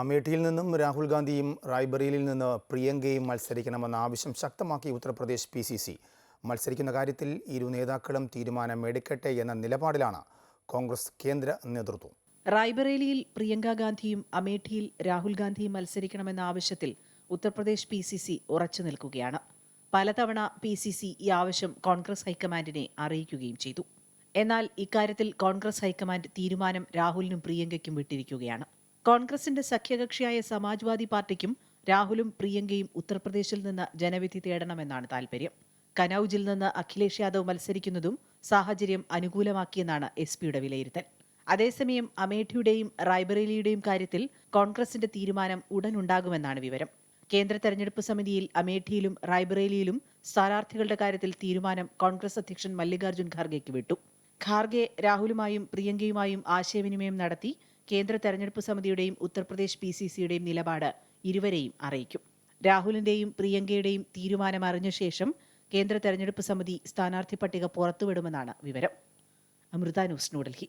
അമേഠിയിൽ നിന്നും രാഹുൽ ഗാന്ധിയും റായ്ബറേലിയിൽ നിന്ന് പ്രിയങ്കയും മത്സരിക്കണമെന്ന ആവശ്യം ശക്തമാക്കി ഉത്തർപ്രദേശ് പി സി സി. മത്സരിക്കുന്ന കാര്യത്തിൽ ഇരു നേതാക്കളും തീരുമാനമെടുക്കട്ടെ എന്ന നിലപാടിലാണ് കോൺഗ്രസ് കേന്ദ്ര നേതൃത്വം. റായ്ബറേലിയിൽ പ്രിയങ്ക ഗാന്ധിയും അമേഠിയിൽ രാഹുൽ ഗാന്ധിയും മത്സരിക്കണമെന്ന ആവശ്യത്തിൽ ഉത്തർപ്രദേശ് പി സി സി ഉറച്ചു നിൽക്കുകയാണ്. പലതവണ പി സി സി ഈ ആവശ്യം കോൺഗ്രസ് ഹൈക്കമാൻഡിനെ അറിയിക്കുകയും ചെയ്തു. എന്നാൽ ഇക്കാര്യത്തിൽ കോൺഗ്രസ് ഹൈക്കമാൻഡ് തീരുമാനം രാഹുലിനും പ്രിയങ്കയ്ക്കും വിട്ടിരിക്കുകയാണ്. കോൺഗ്രസിന്റെ സഖ്യകക്ഷിയായ സമാജ്വാദി പാർട്ടിക്കും രാഹുലും പ്രിയങ്കയും ഉത്തർപ്രദേശിൽ നിന്ന് ജനവിധി തേടണമെന്നാണ് താൽപര്യം. കനൌജിൽ നിന്ന് അഖിലേഷ് യാദവ് മത്സരിക്കുന്നതും സാഹചര്യം അനുകൂലമാക്കിയെന്നാണ് എസ് പിയുടെ വിലയിരുത്തൽ. അതേസമയം അമേഠിയുടെയും റായ്ബറേലിയുടെയും കാര്യത്തിൽ കോൺഗ്രസിന്റെ തീരുമാനം ഉടനുണ്ടാകുമെന്നാണ് വിവരം. കേന്ദ്ര തെരഞ്ഞെടുപ്പ് സമിതിയിൽ അമേഠിയിലും റായ്ബറേലിയിലും സ്ഥാനാർത്ഥികളുടെ കാര്യത്തിൽ തീരുമാനം കോൺഗ്രസ് അധ്യക്ഷൻ മല്ലികാർജുൻ ഖാർഗെക്ക് വിട്ടു. ഖാർഗെ രാഹുലുമായും പ്രിയങ്കയുമായും ആശയവിനിമയം നടത്തി കേന്ദ്ര തെരഞ്ഞെടുപ്പ് സമിതിയുടെയും ഉത്തർപ്രദേശ് പി സി സിയുടെയും നിലപാട് ഇരുവരെയും അറിയിക്കും. രാഹുലിന്റെയും പ്രിയങ്കയുടെയും തീരുമാനം അറിഞ്ഞ ശേഷം കേന്ദ്ര തെരഞ്ഞെടുപ്പ് സമിതി സ്ഥാനാർത്ഥി പട്ടിക പുറത്തുവിടുമെന്നാണ് വിവരം. അമൃത ന്യൂസ് ന്യൂഡൽഹി.